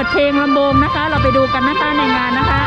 ิดเพลงลำโบงนะคะ เราไปดูกันนะคะในงานนะคะ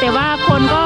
แต่ว่าคนก็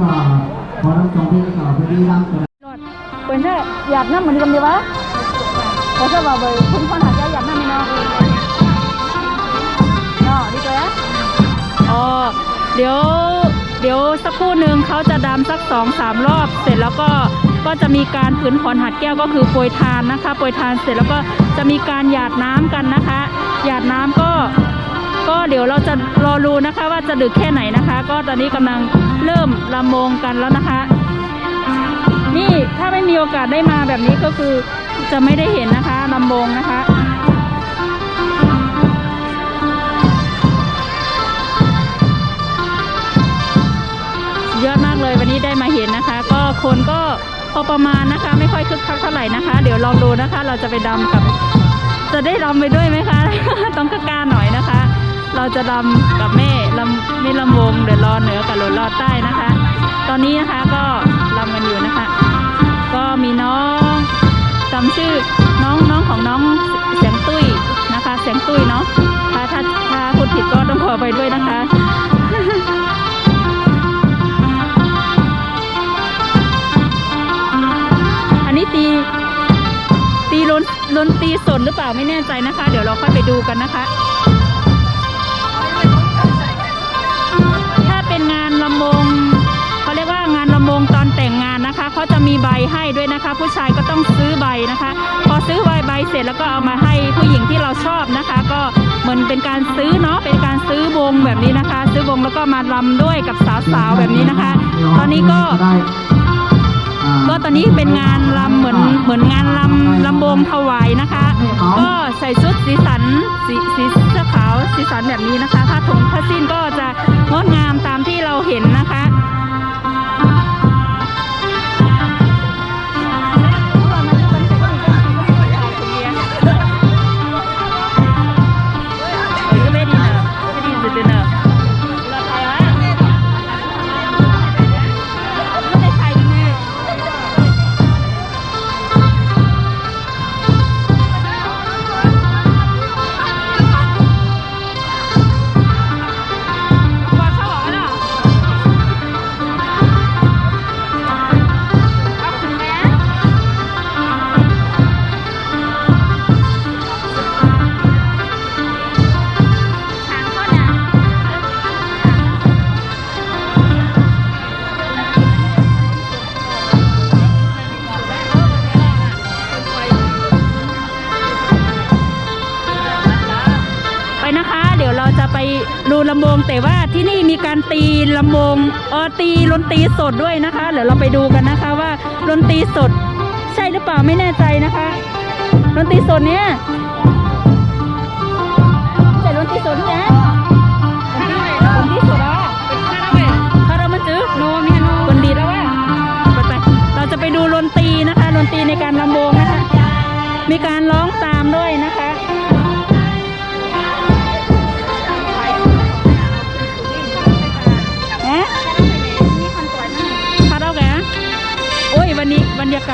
อ่าตอนนี้ก็พอทั้งสองเพลงก็พอดีร่างกัน Quên thế, giặt nó mình cầm gì bá? Có sao vào bởi không con hạt giặt nó mình nó. Đó, đi chơi á. อ๋อเดี๋ยวเดี๋ยวสักครู่หนึ่งเขาจะดำสักสองสามรอบ เสร็จแล้วก็ก็จะมีการผืนขอนหัดแก้วก็คือโปรยทานนะคะโปรยทานเสร็จแล้วก็จะมีการหยาดน้ำกันนะคะ หยาดน้ำก็ ก็เดี๋ยวเราจะรอรู้นะคะว่าจะดึกแค่ไหนนะคะ ก็ตอนนี้กำลังเริ่มลำวงกันแล้วนะคะ นี่ถ้าไม่มีโอกาสได้มาแบบนี้ก็คือจะไม่ได้เห็นนะคะลำวงนะคะยอดมากเลยวันนี้ได้มาเห็นนะคะ ก็คนก็พอประมาณนะคะ ไม่ค่อยคึกคักเท่าไหร่นะคะ เดี๋ยวลองดูนะคะ เราจะไปดำกับ จะได้รำไปด้วยไหมคะ ต้องกล้าหน่อยนะคะ เราจะรำกับแม่รำไม่รำวงเดี๋ยวรอเหนือกับหลนรอใต้นะคะ ตอนนี้นะคะก็รำกันอยู่นะคะ ก็มีน้องจำชื่อน้องน้องของน้องเสียงตุ้ยนะคะ เสียงตุ้ยเนาะถ้าถ้าถ้าพูดผิดก็ต้องขอไปด้วยนะคะอันนี้ตีตีลนลนตีสดหรือเปล่าไม่แน่ใจนะคะ เดี๋ยวเราค่อยไปดูกันนะคะ เขาจะมีใบให้ด้วยนะคะ ผู้ชายก็ต้องซื้อใบนะคะ พอซื้อใบใบเสร็จแล้วก็เอามาให้ผู้หญิงที่เราชอบนะคะ ก็เหมือนเป็นการซื้อเนาะเป็นการซื้อวงแบบนี้นะคะ ซื้อวงแล้วก็มาลำด้วยกับสาวๆแบบนี้นะคะ ตอนนี้ก็ก็ตอนนี้เป็นงานลำเหมือนเหมือนงานลำลำวงถวายนะคะ ก็ใส่ชุดสีสันสีสีเสื้อขาวสีสันแบบนี้นะคะผ้าถุงผ้าสิ้นก็จะงดงามตามที่เราเห็นนะคะ แต่ว่าที่นี่มีการตีลำวงเออตีดนตรีสดด้วยนะคะเดี๋ยวเราไปดูกันนะคะว่าดนตรีสด ใช่หรือเปล่าไม่แน่ใจนะคะดนตรีสดเนี้ยใช่ดนตรีสดเนี่ยดนตีสดอะคารามาจื้อโนมีโนคนดีแล้วว่ะไปไปเราจะไปดูดนตีนะคะดนตีในการลำวงนะคะมีการร้องตามด้วยนะคะ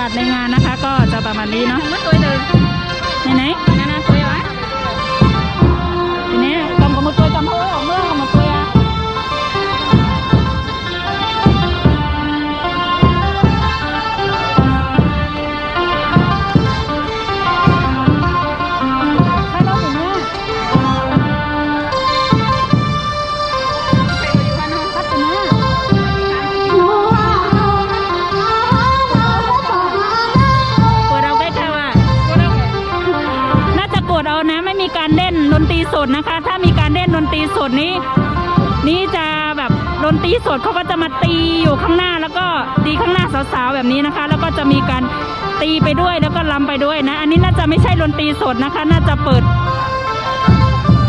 ากาศในงานนะคะ ก็จะประมาณนี้เนาะไหนไหน สดเขาก็จะมาตีอยู่ข้างหน้าแล้วก็ตีข้างหน้าสาวๆแบบนี้นะคะ แล้วก็จะมีการตีไปด้วยแล้วก็ลำไปด้วยนะ อันนี้น่าจะไม่ใช่ดนตรีสดนะคะ น่าจะเปิด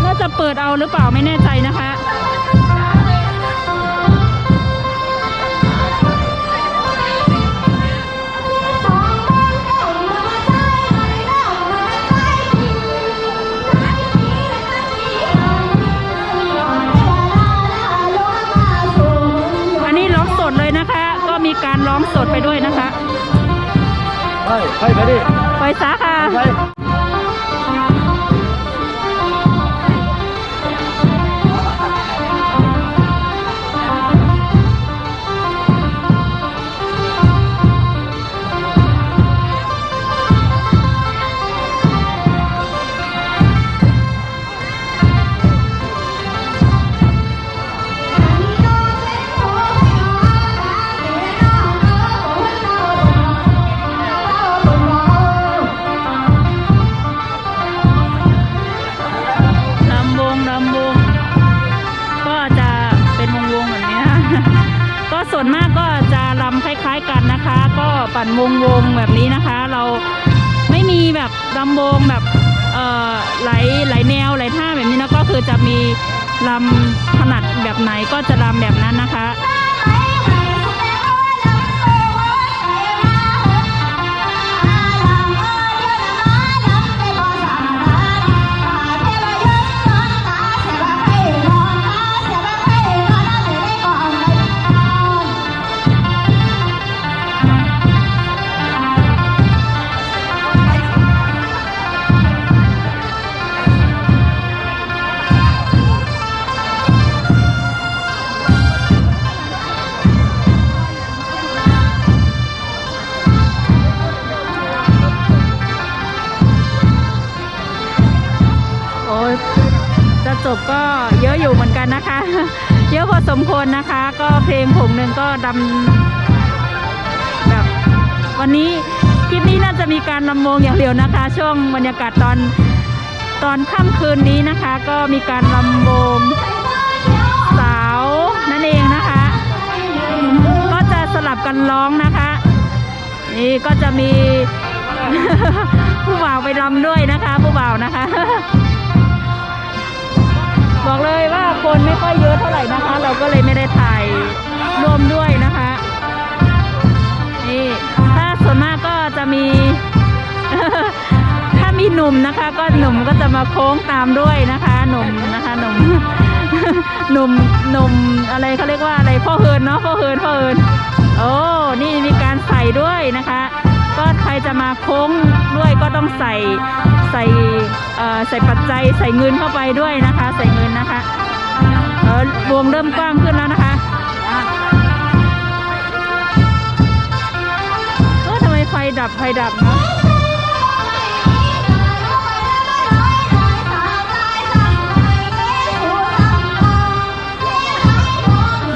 น่าจะเปิดเอาหรือเปล่าไม่แน่ใจนะคะ รร้องสดไปด้วยนะคะ ไป ไปไปดิ ไปซะค่ะ คือจะมีลำถนัดแบบไหนก็จะลำแบบนั้นนะคะ ก็เพลงผงหนึ่งก็ดำแบบวันนี้คลิปนี้น่าจะมีการลำวงอย่างเดียวนะคะ ช่วงบรรยากาศตอนตอนค่ำคืนนี้นะคะ ก็มีการลำวงสาวนั่นเองนะคะ ก็จะสลับกันร้องนะคะนี่ก็จะมีผู้บ่าวไปรำด้วยนะคะ ผู้บ่าวนะคะ บอกเลยว่าคนไม่ค่อยเยอะเท่าไหร่นะคะ เราก็เลยไม่ได้ถ่าย ร่วมด้วยนะคะนี่ถ้าส่วนมากก็จะมี ถ้ามีหนุ่มนะคะ ก็หนุ่มก็จะมาโค้งตามด้วยนะคะ หนุ่มนะคะหนุ่มหนุ่มหนุ่มอะไรเขาเรียกว่าอะไรพ่อเฮินเนาะพ่อเฮินพ่อเฮินโอ้นี่มีการใส่ด้วยนะคะ ก็ใครจะมาโค้งด้วยก็ต้องใส่ใส่ใส่ปัจจัยใส่เงินเข้าไปด้วยนะคะ ใส่เงินนะคะวงเริ่มกว้างขึ้นแล้วนะคะ ฟดับไฟดับนะ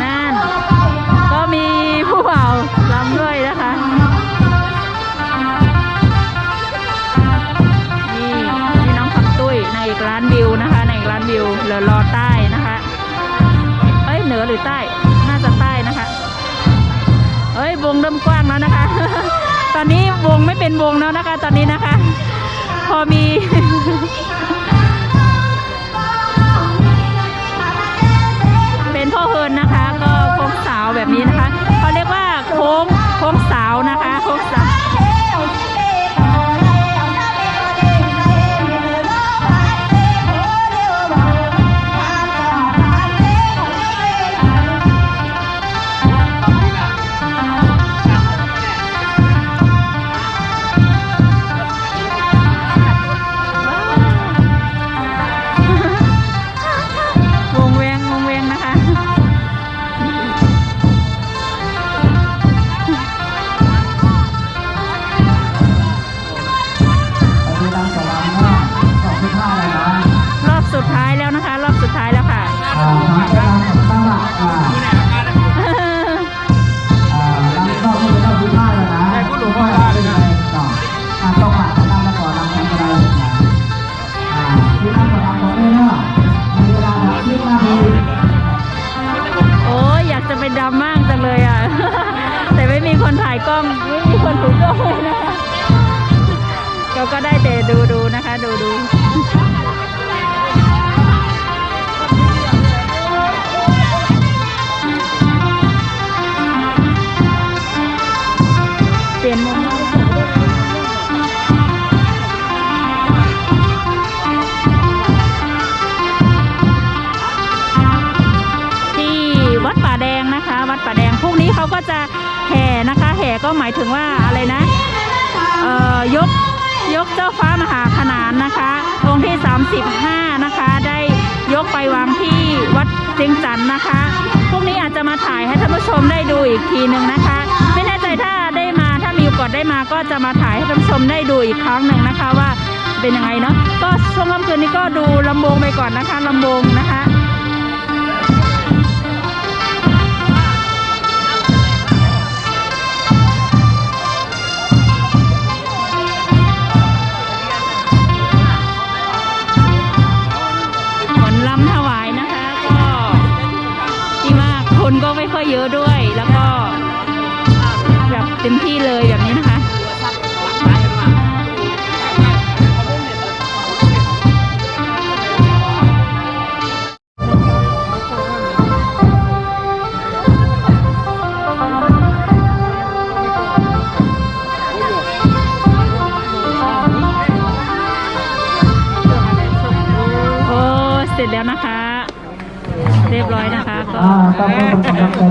นั่น ก็มีผู้บ่าวรำด้วยนะคะ นี่นี่น้องผักตุ้ยในอีกร้านวิวนะคะ ในอีกร้านวิวเหลือรอใต้นะคะ เอ้ยเหนือหรือใต้ น่าจะใต้นะคะ เอ้ยวงเริ่มกว้างแล้วนะคะ ตอนนี้วงไม่เป็นวงแล้วนะคะ ตอนนี้นะคะ ดูดูนะคะ ดูดูเปลี่ยนมุมที่วัดป่าแดงนะคะ วัดป่าแดงพรุ่งนี้เขาก็จะแห่นะคะ แห่ก็หมายถึงว่าอะไรนะ เอ่อยก ยกเจ้าฟ้ามหาขนานนะคะองค์ที่ 35 นะคะ ได้ยกไปวางที่วัดเจียงจันทน์นะคะพรุ่งนี้อาจจะมาถ่ายให้ท่านผู้ชมได้ดูอีกทีหนึ่งนะคะ ไม่แน่ใจถ้าได้มาถ้ามีโอกาสได้มาก็จะมาถ่ายให้ท่านผู้ชมได้ดูอีกครั้งหนึ่งนะคะว่าเป็นยังไงเนาะก็ช่วงค่ำคืนนี้ก็ดูลำวงไปก่อนนะคะลำวงนะคะ เยอะด้วย แล้วก็แบบเต็มที่เลยแบบนี้นะคะ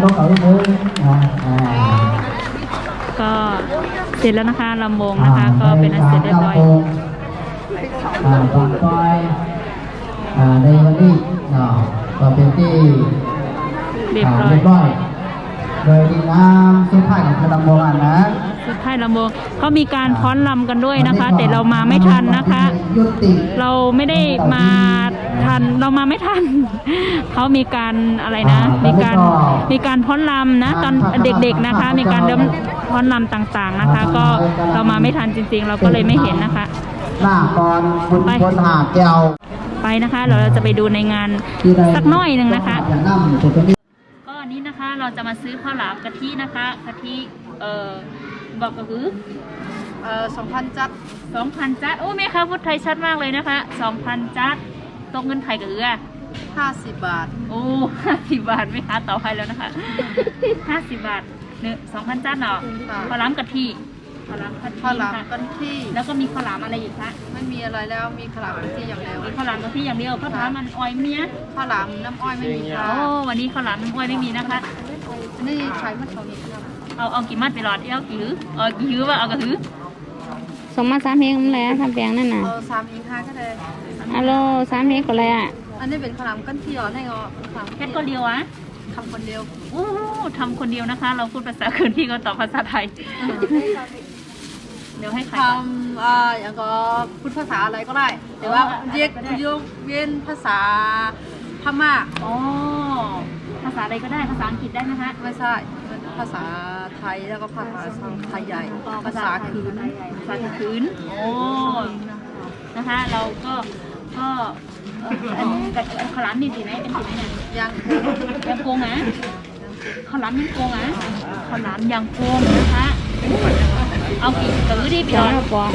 ต้องเขาด้วยนะอ่าก็เสร็จแล้วนะคะลำวงนะคะ ก็เป็นอันเสร็จเรียบร้อยอ่าบางซอยอ่าในวันนี้เนาะก็เป็นที่เรียบร้อยเรียบร้อยโดยดีน้ำสุดท้ายของกระดำโบราณนะ สุดท้ายลำวงเขามีการฟ้อนลำกันด้วยนะคะ แต่เรามาไม่ทันนะคะยุติเราไม่ได้มาทันเรามาไม่ทันเขามีการอะไรนะ มีการมีการพ้อนลำนะ ตอนเด็กๆนะคะ มีการเริ่มพ้อนลำต่างๆนะคะ ก็เรามาไม่ทันจริง ๆ เราก็เลยไม่เห็นนะคะหน้ากรบุญไปบนหาแก้วไปนะคะเราจะไปดูในงานที่ใดสักหน้อยหนึ่งนะคะอย่างนั้นจะเป็นที่ก็อันนี้นะคะเราจะมาซื้อข้าวหลามกะทินะคะกะทิเอ่อ บอกก็คือเอ่อสองพันจัดสองพันจัดโอ้แม่ค้าพูดไทยชัดมากเลยนะคะสองพันจัดตกเงินไทยกับเอือห้าสิบบาท โอ้ห้าสิบบาทแม่ค้าต่อไปแล้วนะคะห้าสิบบาทหนึ่งสองพันจัดเนาะค่ะ ข้าวหลามกะทิข้าวหลามกะทิข้าวหลามค่ะกันที่แล้วก็มีข้าวหลามอะไรอีกคะไม่มีอะไรแล้วมีข้าวหลามกันที่อย่างเดียวมีข้าวหลามกะทิอย่างเดียวข้าวหลามมันออยเมียข้าวหลามน้ำอ้อยไม่มีค่ะโอ้วันนี้ข้าวหลามมันออยไม่มีนะคะ อันนี้ขายมัดเท่านี้ครับ เอาเอากี่มัดไปหลอดเอากี่หือเอากี่หือว่าเอากระหือส่งมาสามเพลงนั่นแหละทำแปลงนั่นน่ะเออสามอิงห้าก็ได้ฮัลโหลสามเพลงก็เลยอะอันนี้เป็นข้าวหลามกันที่อ่อนให้งอข้าวหลามแค่ก็เดียวอะทำคนเดียวโอ้ทำคนเดียวนะคะ เราพูดภาษาคืนที่ก็ตอบภาษาไทย เดี๋ยวให้ใครทก่อนำอ่าอย่างก็พูดภาษาอะไรก็ได้ แต่ว่าเรียกยกเว้นภาษาพม่าอ๋อภาษาอะไรก็ได้ภาษาอังกฤษได้ไหมคะไม่ใช่ ภาษาไทยแล้วก็ภาษาไทยใหญ่ ภาษาคืนภาษาคืนโอ้นะคะ เราก็ก็เอ่ออันกับขาวหลามนี่สีไหนเป็นสีไหนเนี่ยยังยังโกงอะข้าวหลามยังโกงอะข้าวหลามยังโกงนะคะเอากี่ตื้อดิพี่สดอองนกระป๋อง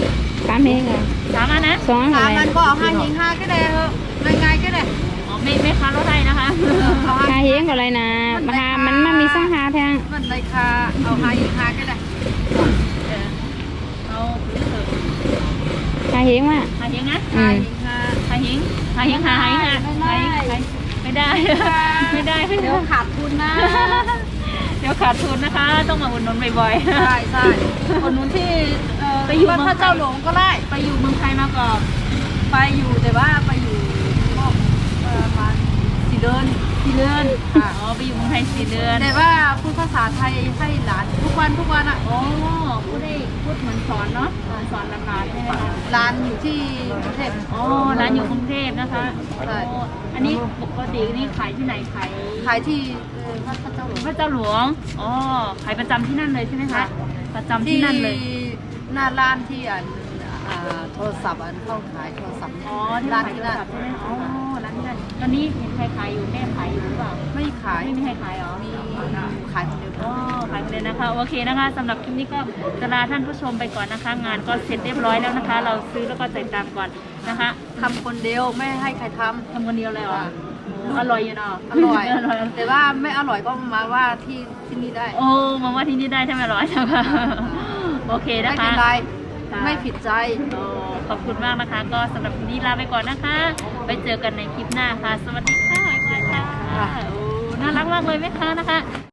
สามเพลงอะสามอันนะสองสาอะมไรมันก็เอาห้ายิงห้าก็ได้เถอะง่ายๆก็ได้อ๋อไม่ไม่ค้ารถไทยนะคะเอาห้าคาเฮงก็เลยนะมาหา มันมันมีสองหาแทงมันเลยค่ะเอาห้ายิงห้าก็ได้เออเอาตื้อเถอะคาเฮงว่ะหาเฮงนะอืห้ามยิงห้าหาเฮงหาเฮงหาหาเฮงหาหาเฮงหาเฮงไม่ได้ไม่ได้ไม่เดี๋ได้ยวขาดทุนนะเดี๋ยวขาดทุนนะคะ ต้องมาอุดหนุนบ่อยๆใช่ใช่คนนู้นที่เอ่อไปอยู่วัดพระเจ้าหลวงก็ได้ไปอยู่เมืองไทยมาก่อนไปอยู่แต่ว่าไปอยู่ก็ประมาณสี่เดือน สี่เดือนค่ะอ๋อไปอยู่เมืองไทยสี่เดือนแต่ว่าพูดภาษาไทยให้หลานทุกวันทุกวันอะโอ้พูดได้พูดเหมือนสอนเนาะสอนหลานๆใช่ไหมคะหลานอยู่ที่กรุงเทพอ๋อร้านอยู่กรุงเทพนะคะใช่โอ้อันนี้ปกตินี่ขายที่ไหนขายขายที่เอ่อวัดพระเจ้าหลวงพระเจ้าหลวงอ๋อขายประจำที่นั่นเลยใช่ไหมคะประจำที่นั่นเลย หน้าร้านที่อันอ่าโทรศัพท์อันเข้าขายโทรศัพท์เนี่ยอ๋อที่ร้าร้านนที่ที่นั่น ใช่ไหมอ๋อร้านที่นั่น ตอนนี้เห็นใครขายอยู่แม่ขายอยู่หรือเปล่า ไม่ขายไม่มีใครขายเหรอ มีขายคนเดียวอ๋อขายหมดเลยนะคะ โอเคนะคะสำหรับคลิปนี้ก็จะลาท่านผู้ชมไปก่อนนะคะ งานก็เสร็จเรียบร้อยแล้วนะคะ เราซื้อแล้วก็จ่ายตังค์ก่อนนะคะทำคนเดียวไม่ให้ใครททำคนเดียวเลยเหรออร่อยอยู่เนาะำอร่อย แต่ว่าไม่อร่อยก็มาว่าที่ที่นี่ได้ โอ้มาว่าที่นี่ได้ใช่ไหมร้อยจังค่ะโอเคไม่นะคะเป็นไร ค่ะไม่ผิดใจ โอ้ขอบคุณมากนะคะ ก็สำหรับคลิปนี้ลาไปก่อนนะคะ ไปเจอกันในคลิปหน้าค่ะ สวัสดีค่ะบ๊ายบายค่ะโอ้น่ารักมากเลยไหมคะนะคะ